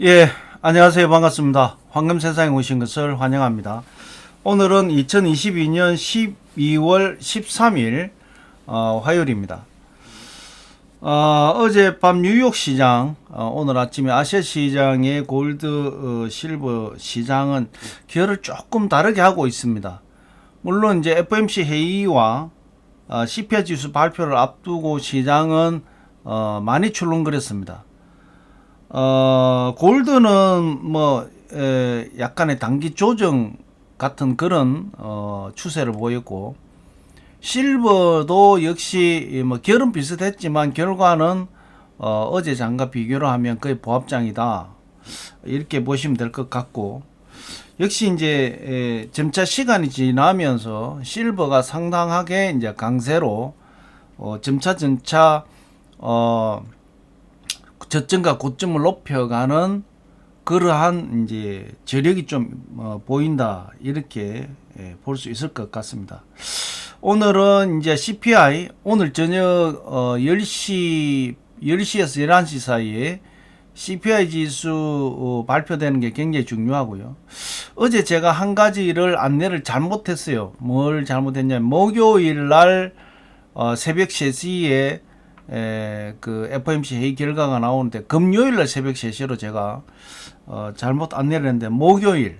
예, 안녕하세요. 반갑습니다. 황금 세상에 오신 것을 환영합니다. 오늘은 2022년 12월 13일 어, 화요일입니다. 어, 어젯밤 뉴욕 시장, 어, 오늘 아침에 아시아 시장의 골드 어, 실버 시장은 결을 조금 다르게 하고 있습니다. 물론 이제 FMC 회의와 어, CPI 지수 발표를 앞두고 시장은 어, 많이 출렁거렸습니다. 어, 골드는 뭐 에, 약간의 단기 조정 같은 그런 어, 추세를 보였고 실버도 역시 뭐 결은 비슷했지만 결과는 어, 어제 장과 비교를 하면 거의 보합장이다. 이렇게 보시면 될 것 같고 역시 이제 에, 점차 시간이 지나면서 실버가 상당하게 이제 강세로 어, 점차 점차 어, 저점과 고점을 높여가는 그러한 이제 저력이 좀 어, 보인다 이렇게 예, 볼 수 있을 것 같습니다. 오늘은 이제 CPI 오늘 저녁 어, 10시 10시에서 11시 사이에 CPI 지수 어, 발표되는 게 굉장히 중요하고요. 어제 제가 한 가지를 안내를 잘못했어요. 뭘 잘못했냐면 목요일 날 어, 새벽 3시에 에, 그 FOMC 회의 결과가 나오는데 금요일 날 새벽 3시로 제가 어, 잘못 안내를 했는데 목요일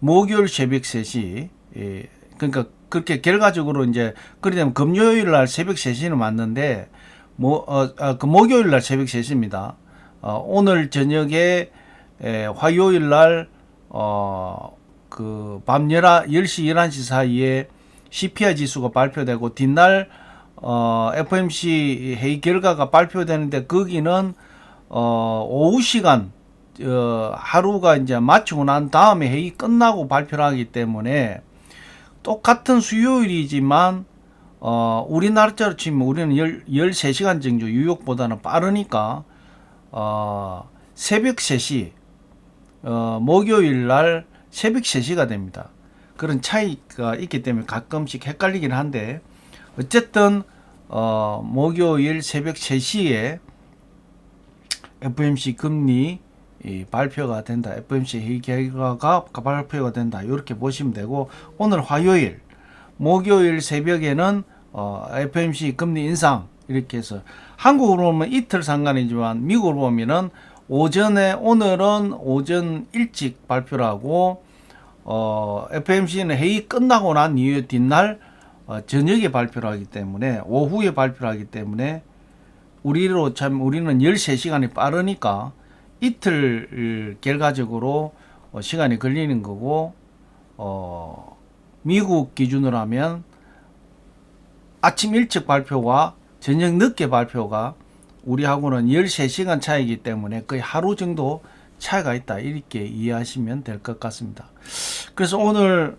목요일 새벽 3시 예, 그러니까 그렇게 결과적으로 이제 그렇게 되면 금요일 날 새벽 3시는 맞는데 뭐, 어, 아, 그 목요일 날 새벽 3시입니다. 어, 오늘 저녁에 에, 화요일 날 어, 그밤 10시 11시 사이에 CPI 지수가 발표되고 뒷날 어, FMC 회의 결과가 발표되는데 거기는 어, 오후 시간 어, 하루가 이제 마치고 난 다음에 회의 끝나고 발표를 하기 때문에 똑같은 수요일이지만 어, 우리나라처럼 치면 우리는 열, 13시간 정도 뉴욕보다는 빠르니까 어, 새벽 3시 어, 목요일 날 새벽 3시가 됩니다. 그런 차이가 있기 때문에 가끔씩 헷갈리긴 한데 어쨌든 어, 목요일 새벽 3시에 FMC 금리 이 발표가 된다. FMC 회의 결과가 발표가 된다. 이렇게 보시면 되고 오늘 화요일 목요일 새벽에는 어, FMC 금리 인상 이렇게 해서 한국으로 보면 이틀 상관이지만 미국으로 보면은 오전에 오늘은 오전 일찍 발표를 하고 어, FMC는 회의 끝나고 난 이후 뒷날 어, 저녁에 발표를 하기 때문에 오후에 발표를 하기 때문에 우리로 참 우리는 13시간이 빠르니까 이틀 결과적으로 어, 시간이 걸리는 거고 어, 미국 기준으로 하면 아침 일찍 발표와 저녁 늦게 발표가 우리하고는 13시간 차이기 때문에 거의 하루 정도 차이가 있다 이렇게 이해하시면 될 것 같습니다. 그래서 오늘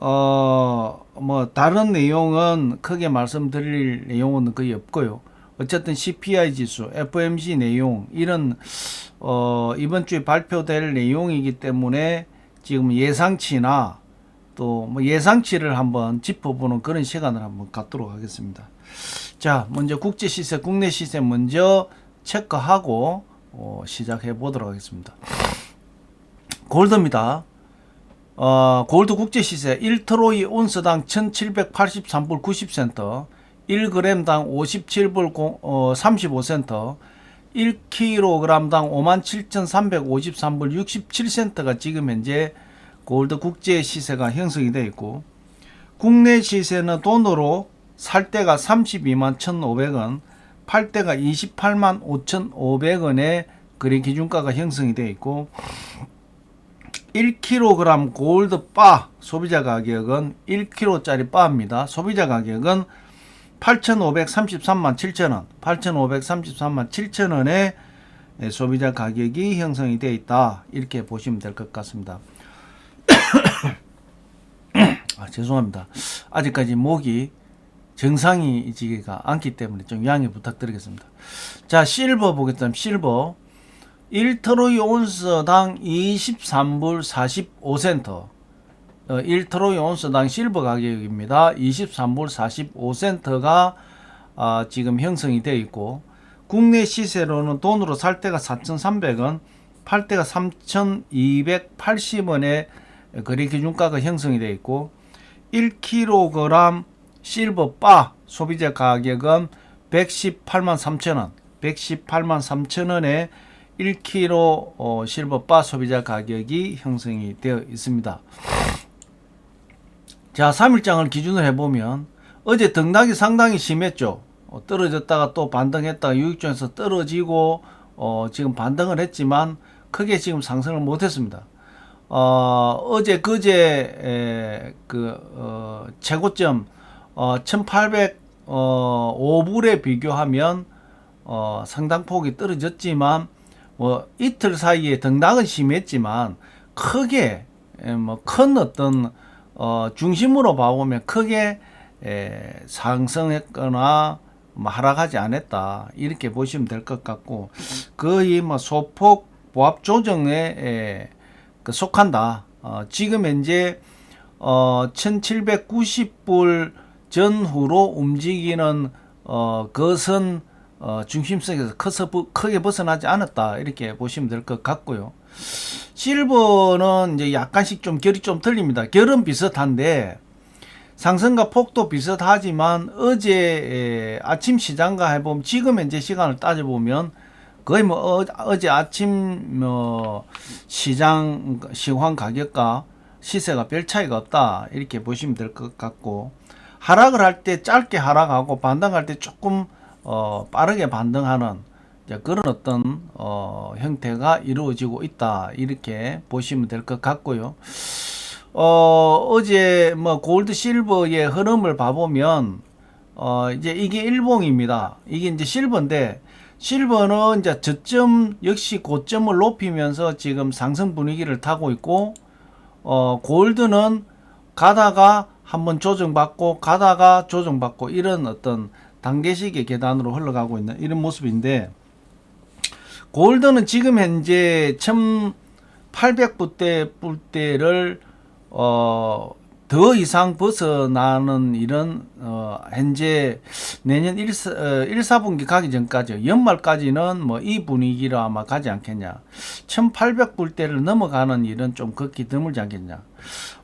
어 뭐 다른 내용은 크게 말씀드릴 내용은 거의 없고요. 어쨌든 CPI 지수, FMC 내용 이런 어 이번 주에 발표될 내용이기 때문에 지금 예상치나 또 뭐 예상치를 한번 짚어보는 그런 시간을 한번 갖도록 하겠습니다. 자, 먼저 국제 시세, 국내 시세 먼저 체크하고 어, 시작해 보도록 하겠습니다. 골드입니다. 어, 골드 국제 시세 1트로이 온스당 1783불 90센트, 1g당 57불 공, 어, 35센트, 1kg당 57,353불 67센트가 지금 현재 골드 국제 시세가 형성이 되어 있고 국내 시세는 돈으로 살 때가 32만 1,500원, 팔 때가 28만 5,500원의 거래 기준가가 형성이 되어 있고 1kg 골드 바 소비자 가격은 1kg짜리 바입니다. 소비자 가격은 8,533만 7천원, 8,533만 7천원의 소비자 가격이 형성이 되어 있다. 이렇게 보시면 될 것 같습니다. 아, 죄송합니다. 아직까지 목이 정상이지가 않기 때문에 좀 양해 부탁드리겠습니다. 자, 실버 보겠습니다. 실버. 1트로이 온스당 23불 45센트. 어, 1트로이 온스당 실버 가격입니다. 23불 45센트가 아, 지금 형성이 되어 있고 국내 시세로는 돈으로 살 때가 4,300원, 팔 때가 3,280원에 거래 기준가가 형성이 되어 있고 1kg 실버 바 소비자 가격은 118만 3천원 118만 3천원에 1kg 어, 실버 바 소비자 가격이 형성이 되어 있습니다. 자, 3일장을 기준으로 해보면 어제 등락이 상당히 심했죠. 어, 떨어졌다가 또 반등했다가 유익존에서 떨어지고 어, 지금 반등을 했지만 크게 지금 상승을 못했습니다. 어, 어제 그제 에, 그 어, 최고점 어, 1,805불에 비교하면 어, 상당 폭이 떨어졌지만 뭐 이틀 사이에 등락은 심했지만 크게 뭐 큰 어떤 어, 중심으로 봐보면 크게 에, 상승했거나 뭐 하락하지 않았다 이렇게 보시면 될 것 같고 거의 뭐 소폭 보합 조정에 에, 그 속한다. 어, 지금 현재 어, 1790불 전후로 움직이는 어, 것은 어, 중심성에서 커서 부- 크게 벗어나지 않았다 이렇게 보시면 될 것 같고요. 실버는 이제 약간씩 좀 결이 좀 틀립니다. 결은 비슷한데 상승과 폭도 비슷하지만 어제 에, 아침 시장과 해보면 지금 현재 시간을 따져보면 거의 뭐 어, 제 아침 뭐 시장 시황 가격과 시세가 별 차이가 없다 이렇게 보시면 될 것 같고 하락을 할 때 짧게 하락하고 반등할 때 조금 어, 빠르게 반등하는 그런 어떤 어, 형태가 이루어지고 있다 이렇게 보시면 될 것 같고요. 어, 어제 뭐 골드 실버의 흐름을 봐보면 어, 이제 이게 일봉입니다. 이게 이제 실버인데 실버는 이제 저점 역시 고점을 높이면서 지금 상승 분위기를 타고 있고 어, 골드는 가다가 한번 조정받고 가다가 조정받고 이런 어떤 단계식의 계단으로 흘러가고 있는 이런 모습인데 골드는 지금 현재 1800불대 불대를 어, 더 이상 벗어나는 이런 어, 현재 내년 1, 어, 1, 4분기 가기 전까지 연말까지는 뭐 이 분위기로 아마 가지 않겠냐. 1800불대를 넘어가는 일은 좀 극히 드물지 않겠냐.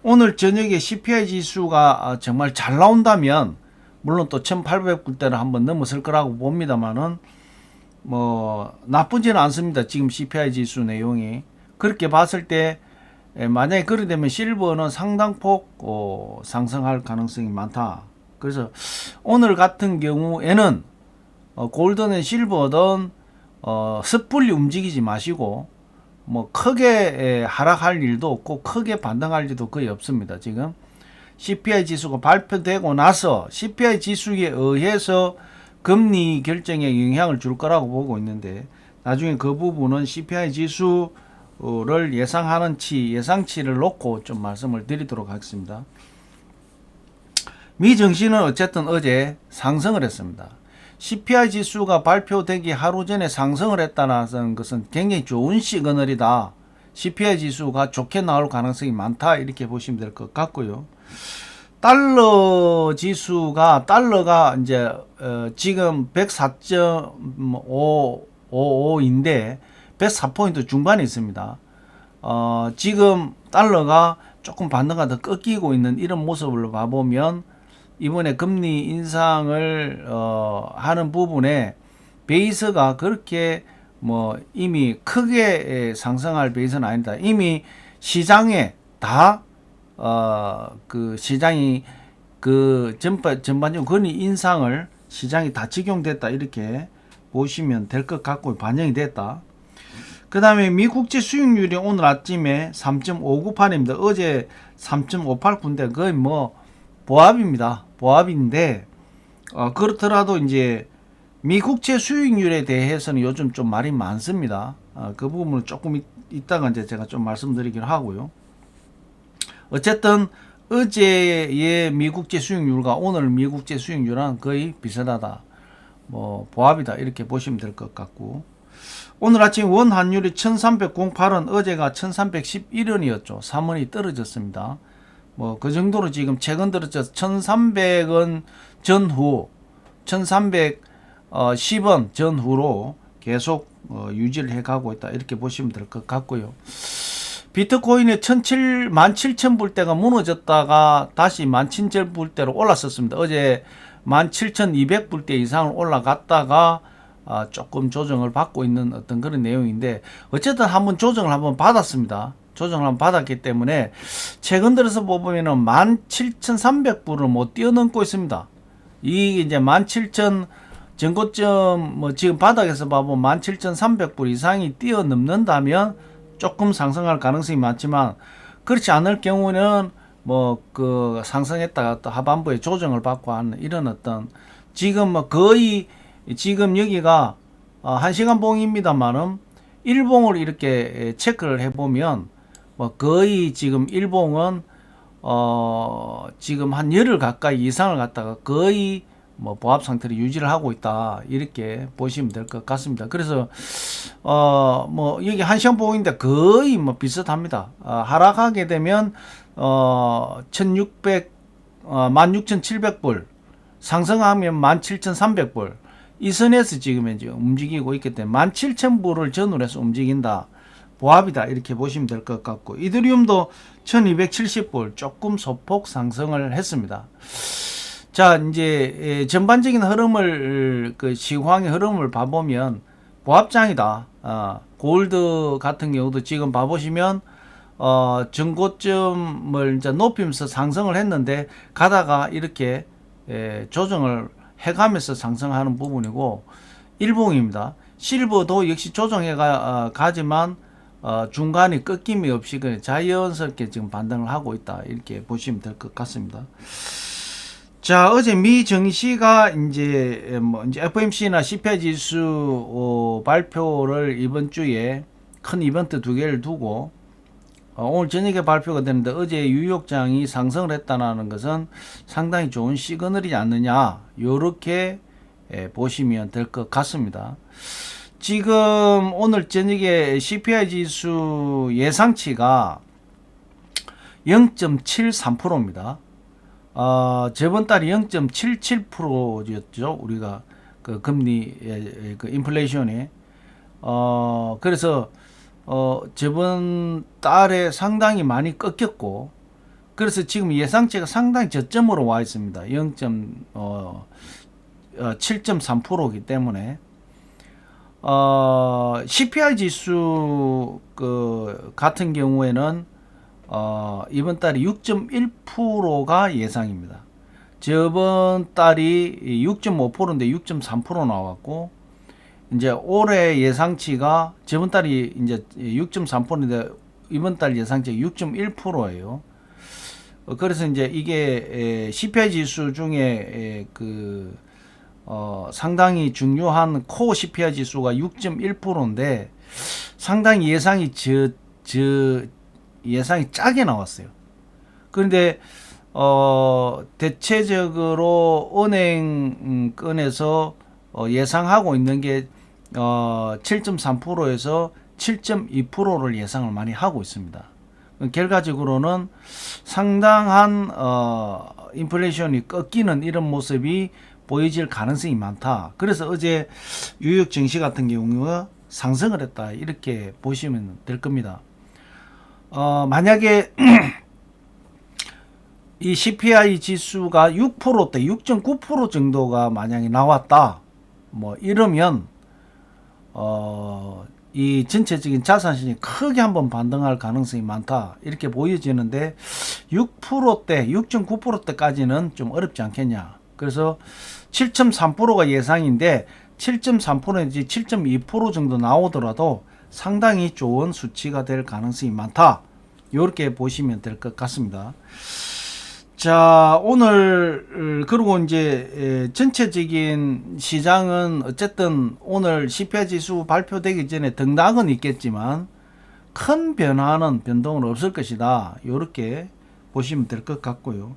오늘 저녁에 CPI 지수가 아, 정말 잘 나온다면 물론 또 1800불대를 한번 넘었을 거라고 봅니다만은 뭐 나쁘지는 않습니다. 지금 CPI 지수 내용이 그렇게 봤을 때 에, 만약에 그렇게 되면 실버는 상당폭 어, 상승할 가능성이 많다. 그래서 오늘 같은 경우에는 어, 골드는 실버든 어, 섣불리 움직이지 마시고 뭐 크게 에, 하락할 일도 없고 크게 반등할 일도 거의 없습니다. 지금 CPI 지수가 발표되고 나서 CPI 지수에 의해서 금리 결정에 영향을 줄 거라고 보고 있는데 나중에 그 부분은 CPI 지수를 예상하는 치 예상치를 놓고 좀 말씀을 드리도록 하겠습니다. 미 증시는 어쨌든 어제 상승을 했습니다. CPI 지수가 발표되기 하루 전에 상승을 했다는 것은 굉장히 좋은 시그널이다. CPI 지수가 좋게 나올 가능성이 많다. 이렇게 보시면 될 것 같고요. 달러 지수가 달러가 이제 어, 지금 104.555인데 104포인트 중반에 있습니다. 어, 지금 달러가 조금 반등가 더 꺾이고 있는 이런 모습을 봐보면 이번에 금리 인상을 어, 하는 부분에 베이스가 그렇게 뭐 이미 크게 상승할 베이스는 아니다. 이미 시장에 다 어, 그 시장이 그 전반, 전반적으로 금리 인상을 시장이 다 적용됐다 이렇게 보시면 될 것 같고 반영이 됐다. 그 다음에 미 국제 수익률이 오늘 아침에 3.598입니다. 어제 3.58군데 거의 뭐 보합입니다. 보합인데 어, 그렇더라도 이제 미국제 수익률에 대해서는 요즘 좀 말이 많습니다. 어, 그 부분을 조금 이, 이따가 이제 제가 좀 말씀드리기로 하고요. 어쨌든 어제의 미국제 수익률과 오늘 미국제 수익률은 거의 비슷하다. 뭐 보합이다 이렇게 보시면 될 것 같고 오늘 아침 원 환율이 1308원 어제가 1311원이었죠. 3원이 떨어졌습니다. 뭐 그 정도로 지금 최근 들어 1300원 전후 1310원 전후로 계속 어, 유지를 해가고 있다 이렇게 보시면 될 것 같고요. 비트코인이 17, 17,000불대가 무너졌다가 다시 17,000불대로 올랐었습니다. 어제 17,200불대 이상을 올라갔다가 아, 조금 조정을 받고 있는 어떤 그런 내용인데 어쨌든 한번 조정을 한번 받았습니다. 조정을 한번 받았기 때문에 최근 들어서 보면은 17,300불을 못 뛰어넘고 있습니다. 이 이제 17,000 전고점 뭐 지금 바닥에서 봐보면 17,300불 이상이 뛰어넘는다면 조금 상승할 가능성이 많지만 그렇지 않을 경우는 뭐 그 상승했다가 또 하반부에 조정을 받고 하는 이런 어떤 지금 뭐 거의 지금 여기가 어, 한 시간 봉입니다만은 일봉을 이렇게 체크를 해보면 뭐 거의 지금 일봉은 어 지금 한 열흘 가까이 이상을 갖다가 거의 뭐 보합 상태를 유지를 하고 있다 이렇게 보시면 될 것 같습니다. 그래서 어 뭐 여기 한 시간 봉인데 거의 뭐 비슷합니다. 어, 하락하게 되면 어 1600, 어, 16,700불 상승하면 17,300불 이 선에서 지금 이제 움직이고 있기 때문에 17,000불을 전후로 해서 움직인다. 보합이다 이렇게 보시면 될 것 같고 이더리움도 1270불 조금 소폭 상승을 했습니다. 자 이제 에, 전반적인 흐름을 그 시황의 흐름을 봐 보면 보합장이다. 어, 골드 같은 경우도 지금 봐 보시면 어, 전고점을 이제 높이면서 상승을 했는데 가다가 이렇게 에, 조정을 해 가면서 상승하는 부분이고 일봉입니다. 실버도 역시 조정해 가 어, 가지만 어, 중간에 꺾임이 없이 그냥 자연스럽게 지금 반등을 하고 있다 이렇게 보시면 될 것 같습니다. 자 어제 미 정시가 이제 뭐 이제 FMC나 CPI 지수 어, 발표를 이번 주에 큰 이벤트 두 개를 두고 어, 오늘 저녁에 발표가 되는데 어제 뉴욕장이 상승을 했다는 것은 상당히 좋은 시그널이지 않느냐 요렇게 예, 보시면 될 것 같습니다. 지금 오늘 저녁에 CPI 지수 예상치가 0.73%입니다. 어, 저번 달이 0.77%였죠. 우리가 그 금리 그 인플레이션이 어 그래서 어 저번 달에 상당히 많이 꺾였고 그래서 지금 예상치가 상당히 저점으로 와 있습니다. 0. 어, 어 7.3%이기 때문에 어 CPI 지수 그 같은 경우에는 어, 이번 달이 6.1%가 예상입니다. 저번 달이 6.5%인데 6.3% 나왔고 이제 올해 예상치가 저번 달이 이제 6.3%인데 이번 달 예상치가 6.1%예요. 어, 그래서 이제 이게 CPI 지수 중에 그 어, 상당히 중요한 코 CPI 지수가 6.1%인데 상당히 예상이 저, 저, 예상이 짜게 나왔어요. 그런데 어 대체적으로 은행권에서 어, 예상하고 있는 게 어, 7.3%에서 7.2%를 예상을 많이 하고 있습니다. 결과적으로는 상당한 어, 인플레이션이 꺾이는 이런 모습이 보여질 가능성이 많다. 그래서 어제 뉴욕 증시 같은 경우가 상승을 했다. 이렇게 보시면 될 겁니다. 어, 만약에 이 CPI 지수가 6%대 6.9% 정도가 만약에 나왔다. 뭐 이러면 어, 이 전체적인 자산시장이 크게 한번 반등할 가능성이 많다. 이렇게 보여지는데 6%대, 6.9%대까지는 좀 어렵지 않겠냐. 그래서 7.3%가 예상인데 7.3%인지 7.2% 정도 나오더라도 상당히 좋은 수치가 될 가능성이 많다. 이렇게 보시면 될 것 같습니다. 자, 오늘, 그리고 이제, 전체적인 시장은 어쨌든 오늘 CPI 지수 발표되기 전에 등락은 있겠지만, 큰 변화는 변동은 없을 것이다. 이렇게 보시면 될 것 같고요.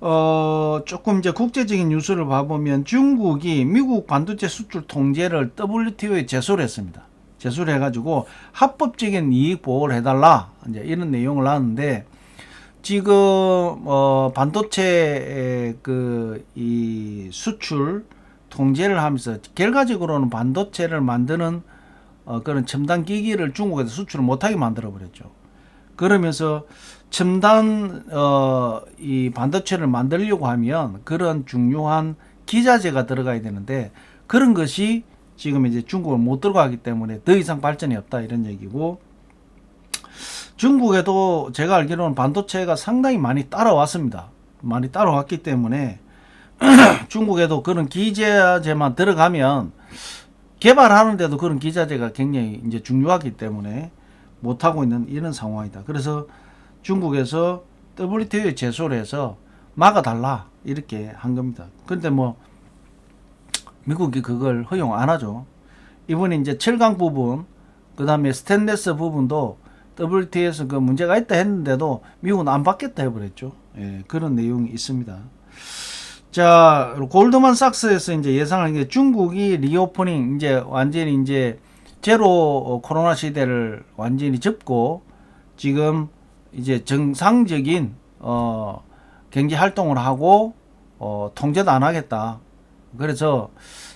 어, 조금 이제 국제적인 뉴스를 봐보면 중국이 미국 반도체 수출 통제를 WTO에 제소를 했습니다. 제소를 해가지고 합법적인 이익 보호를 해달라 이제 이런 내용을 나왔는데 지금 어 반도체 그이 수출 통제를 하면서 결과적으로는 반도체를 만드는 어, 그런 첨단 기기를 중국에서 수출을 못하게 만들어 버렸죠. 그러면서 첨단 어, 이 반도체를 만들려고 하면 그런 중요한 기자재가 들어가야 되는데 그런 것이 지금 이제 중국을 못 들어가기 때문에 더 이상 발전이 없다 이런 얘기고 중국에도 제가 알기로는 반도체가 상당히 많이 따라왔습니다. 많이 따라왔기 때문에 중국에도 그런 기자재만 들어가면 개발하는데도 그런 기자재가 굉장히 이제 중요하기 때문에 못 하고 있는 이런 상황이다. 그래서 중국에서 WTO에 제소를 해서 막아달라 이렇게 한 겁니다. 근데 뭐 미국이 그걸 허용 안 하죠. 이번에 이제 철강 부분, 그 다음에 스테인레스 부분도 WTO에서 그 문제가 있다 했는데도 미국은 안 받겠다 해버렸죠. 예, 그런 내용이 있습니다. 자, 골드만삭스에서 이제 예상하는 게 중국이 리오프닝 이제 완전히 이제 제로 코로나 시대를 완전히 접고 지금 이제 정상적인 어 경제 활동을 하고 어 통제도 안 하겠다. 그래서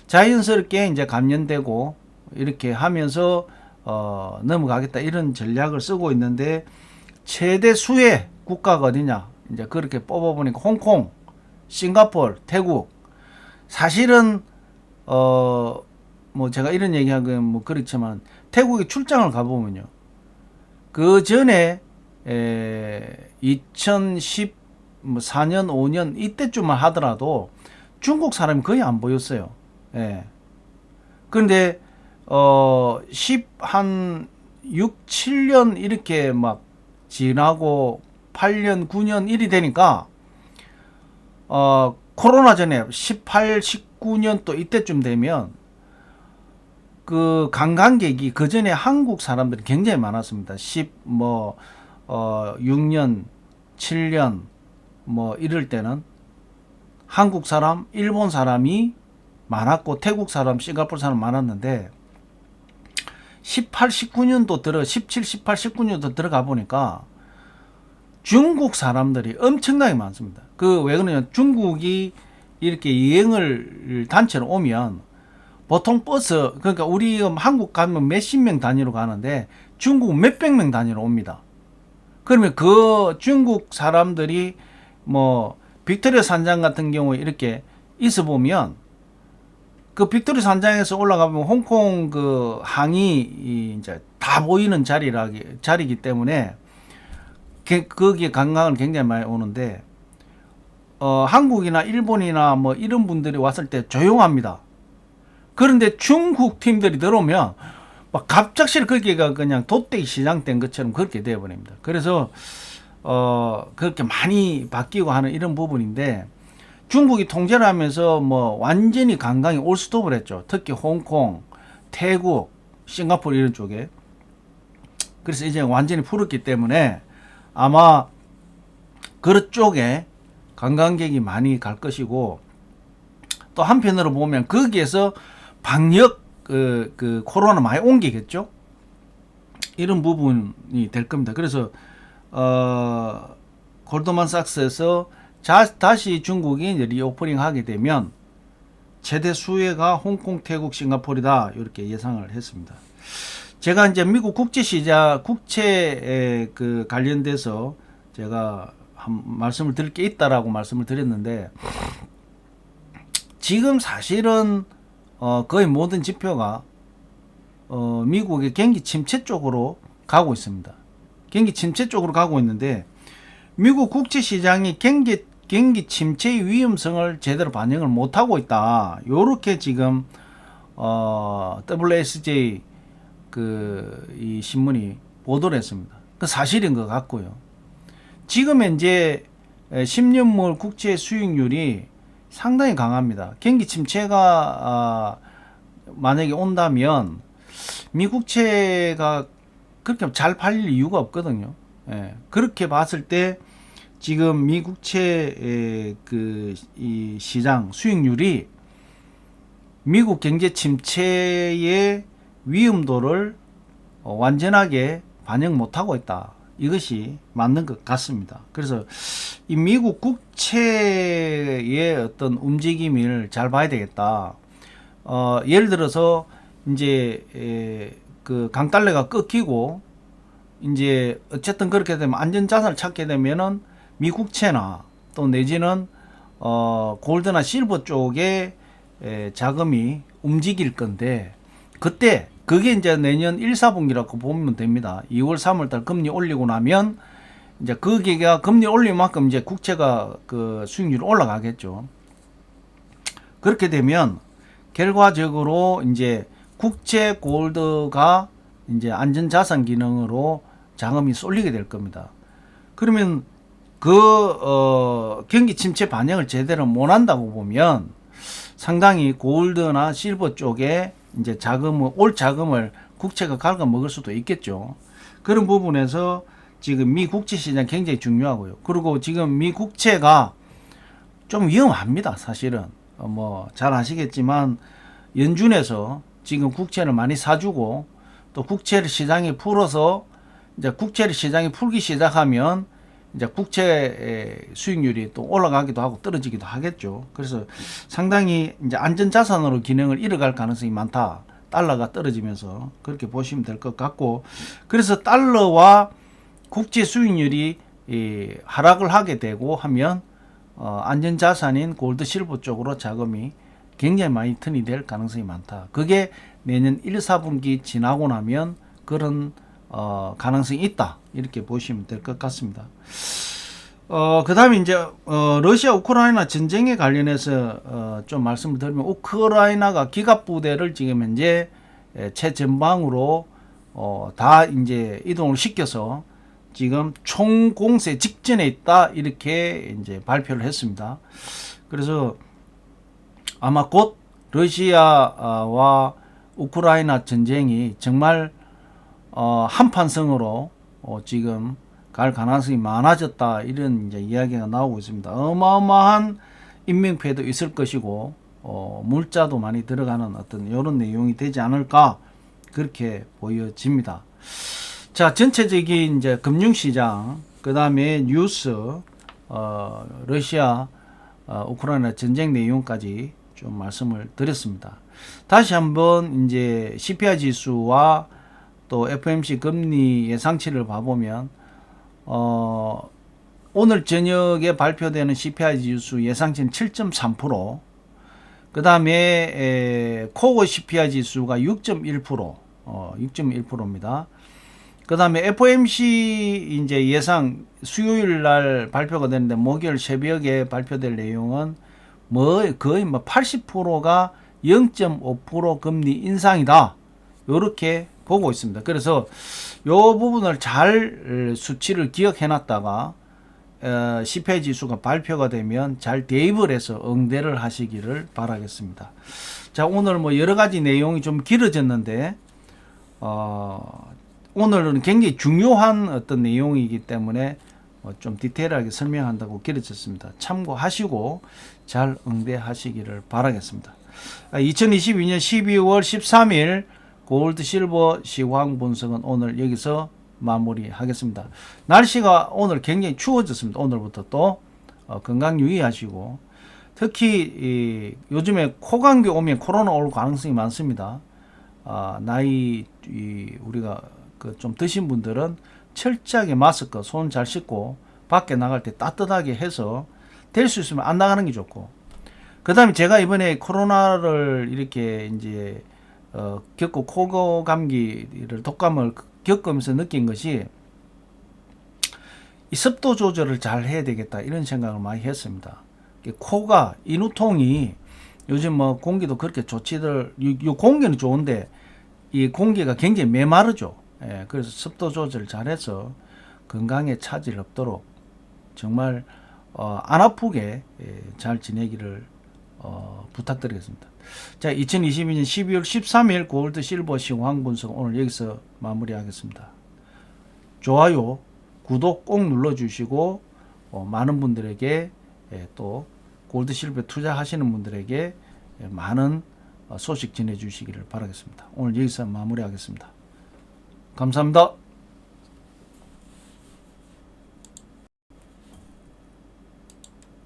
자연스럽게 이제 감염되고 이렇게 하면서 어 넘어가겠다 이런 전략을 쓰고 있는데 최대 수의 국가가 어디냐? 이제 그렇게 뽑아보니까 홍콩, 싱가포르, 태국. 사실은 어 뭐 제가 이런 얘기하기는 뭐 그렇지만 태국에 출장을 가보면요. 그 전에 에 2014년 5년 이때쯤만 하더라도 중국 사람이 거의 안 보였어요. 예. 그런데 어 10 한 6, 7년 이렇게 막 지나고 8년, 9년 일이 되니까 어 코로나 전에 18, 19년 또 이때쯤 되면 그 관광객이 그 전에 한국 사람들이 굉장히 많았습니다. 10 뭐 어 6년, 7년 뭐 이럴 때는 한국 사람, 일본 사람이 많았고 태국 사람, 싱가포르 사람 많았는데 18, 19년도 들어 17, 18, 19년도 들어가 보니까 중국 사람들이 엄청나게 많습니다. 그 왜 그러냐면 중국이 이렇게 여행을 단체로 오면 보통 버스 그러니까 우리 한국 가면 몇십 명 단위로 가는데 중국 몇백 명 단위로 옵니다. 그러면 그 중국 사람들이 뭐 빅토리아 산장 같은 경우에 이렇게 있어 보면 그 빅토리아 산장에서 올라가면 홍콩 그 항이 이 이제 다 보이는 자리라 자리기 때문에 게- 거기에 관광을 굉장히 많이 오는데 어 한국이나 일본이나 뭐 이런 분들이 왔을 때 조용합니다. 그런데 중국 팀들이 들어오면 막 갑작스레 거기가 그냥 돛대기 시장 된 것처럼 그렇게 되어버립니다. 그래서 어 그렇게 많이 바뀌고 하는 이런 부분인데 중국이 통제를 하면서 뭐 완전히 관광이 올스톱을 했죠. 특히 홍콩, 태국, 싱가포르 이런 쪽에. 그래서 이제 완전히 풀었기 때문에 아마 그런 쪽에 관광객이 많이 갈 것이고 또 한편으로 보면 거기에서 방역 그, 그 코로나 많이 옮기겠죠. 이런 부분이 될 겁니다. 그래서 어 골드만삭스에서 자, 다시 중국이 리오프닝 하게 되면 최대 수혜가 홍콩, 태국, 싱가포르다 이렇게 예상을 했습니다. 제가 이제 미국 국제 시장 국채에 그 관련돼서 제가 한 말씀을 드릴 게 있다라고 말씀을 드렸는데 지금 사실은 어 거의 모든 지표가 어 미국의 경기 침체 쪽으로 가고 있습니다. 경기 침체 쪽으로 가고 있는데 미국 국제 시장이 경기 경기 침체의 위험성을 제대로 반영을 못 하고 있다. 요렇게 지금 어 WSJ 그 이 신문이 보도를 했습니다. 그 사실인 것 같고요. 지금 현재 10년물 국채 수익률이 상당히 강합니다. 경기 침체가 아, 만약에 온다면 미국채가 그렇게 잘 팔릴 이유가 없거든요. 예, 그렇게 봤을 때 지금 미국채의 그이 시장 수익률이 미국 경제 침체의 위험도를 어, 완전하게 반영 못하고 있다. 이것이 맞는 것 같습니다. 그래서 이 미국 국채의 어떤 움직임을 잘 봐야 되겠다. 어, 예를 들어서 이제 에, 그 강달러가 꺾이고 이제 어쨌든 그렇게 되면 안전 자산을 찾게 되면은 미국채나 또 내지는 어 골드나 실버 쪽에 에, 자금이 움직일 건데 그때 그게 이제 내년 1, 4분기라고 보면 됩니다. 2월, 3월 달 금리 올리고 나면 이제 거기가 금리 올린 만큼 이제 국채가 그 수익률이 올라가겠죠. 그렇게 되면 결과적으로 이제 국채 골드가 이제 안전자산 기능으로 자금이 쏠리게 될 겁니다. 그러면 그, 어, 경기 침체 반영을 제대로 못 한다고 보면 상당히 골드나 실버 쪽에 이제 자금을, 올 자금을 국채가 갉아 먹을 수도 있겠죠. 그런 부분에서 지금 미 국채 시장 굉장히 중요하고요. 그리고 지금 미 국채가 좀 위험합니다. 사실은 어, 뭐 잘 아시겠지만 연준에서 지금 국채를 많이 사주고 또 국채를 시장에 풀어서 이제 국채를 시장에 풀기 시작하면 이제 국채 수익률이 또 올라가기도 하고 떨어지기도 하겠죠. 그래서 상당히 이제 안전 자산으로 기능을 잃어갈 가능성이 많다. 달러가 떨어지면서 그렇게 보시면 될 것 같고 그래서 달러와 국제 수익률이 이 하락을 하게 되고 하면 어, 안전 자산인 골드 실버 쪽으로 자금이 굉장히 많이 턴이 될 가능성이 많다. 그게 내년 1, 4분기 지나고 나면 그런 어, 가능성이 있다. 이렇게 보시면 될 것 같습니다. 어, 그 다음에 이제, 어, 러시아 우크라이나 전쟁에 관련해서, 어, 좀 말씀을 드리면, 우크라이나가 기갑부대를 지금 현재 에, 최전방으로, 어, 다 이제 이동을 시켜서 지금 총공세 직전에 있다. 이렇게 이제 발표를 했습니다. 그래서 아마 곧 러시아와 우크라이나 전쟁이 정말 어, 한판성으로 어, 지금 갈 가능성이 많아졌다 이런 이제 이야기가 나오고 있습니다. 어마어마한 인명피해도 있을 것이고 어, 물자도 많이 들어가는 어떤 이런 내용이 되지 않을까 그렇게 보여집니다. 자 전체적인 이제 금융시장 그 다음에 뉴스 어, 러시아 어, 우크라이나 전쟁 내용까지 좀 말씀을 드렸습니다. 다시 한번 이제 CPI 지수와 또 FMC 금리 예상치를 봐보면 어, 오늘 저녁에 발표되는 CPI 지수 예상치는 7.3%, 그 다음에 코어 CPI 지수가 6.1%, 어, 6.1%입니다. 그 다음에 FOMC 이제 예상 수요일 날 발표가 되는데 목요일 새벽에 발표될 내용은 뭐 거의 뭐 80%가 0.5% 금리 인상이다. 요렇게 보고 있습니다. 그래서 요 부분을 잘 수치를 기억해 놨다가 어, CPI 지수가 발표가 되면 잘 대입을 해서 응대를 하시기를 바라겠습니다. 자, 오늘 뭐 여러 가지 내용이 좀 길어졌는데 어, 오늘은 굉장히 중요한 어떤 내용이기 때문에 어, 좀 디테일하게 설명한다고 길어졌습니다. 참고하시고 잘 응대하시기를 바라겠습니다. 2022년 12월 13일 골드 실버 시황 분석은 오늘 여기서 마무리하겠습니다. 날씨가 오늘 굉장히 추워졌습니다. 오늘부터 또 어, 건강 유의하시고 특히 이, 요즘에 코감기 오면 코로나 올 가능성이 많습니다. 아, 나이 이, 우리가 그좀 드신 분들은 철저하게 마스크 손 잘 씻고 밖에 나갈 때 따뜻하게 해서 될 수 있으면 안 나가는 게 좋고 그 다음에 제가 이번에 코로나를 이렇게 이제 어, 겪고 코 감기를 독감을 겪으면서 느낀 것이 이 습도 조절을 잘 해야 되겠다 이런 생각을 많이 했습니다. 코가 인후통이 요즘 뭐 공기도 그렇게 좋지들 이, 이 공기는 좋은데 이 공기가 굉장히 메마르죠. 예, 그래서 습도 조절 잘해서 건강에 차질 없도록 정말 어, 안 아프게 예, 잘 지내기를 어, 부탁드리겠습니다. 자, 2022년 12월 13일 골드 실버 시황 분석 오늘 여기서 마무리하겠습니다. 좋아요, 구독 꼭 눌러주시고 어, 많은 분들에게 예, 또 골드 실버 투자하시는 분들에게 예, 많은 어, 소식 전해주시기를 바라겠습니다. 오늘 여기서 마무리하겠습니다. 감사합니다.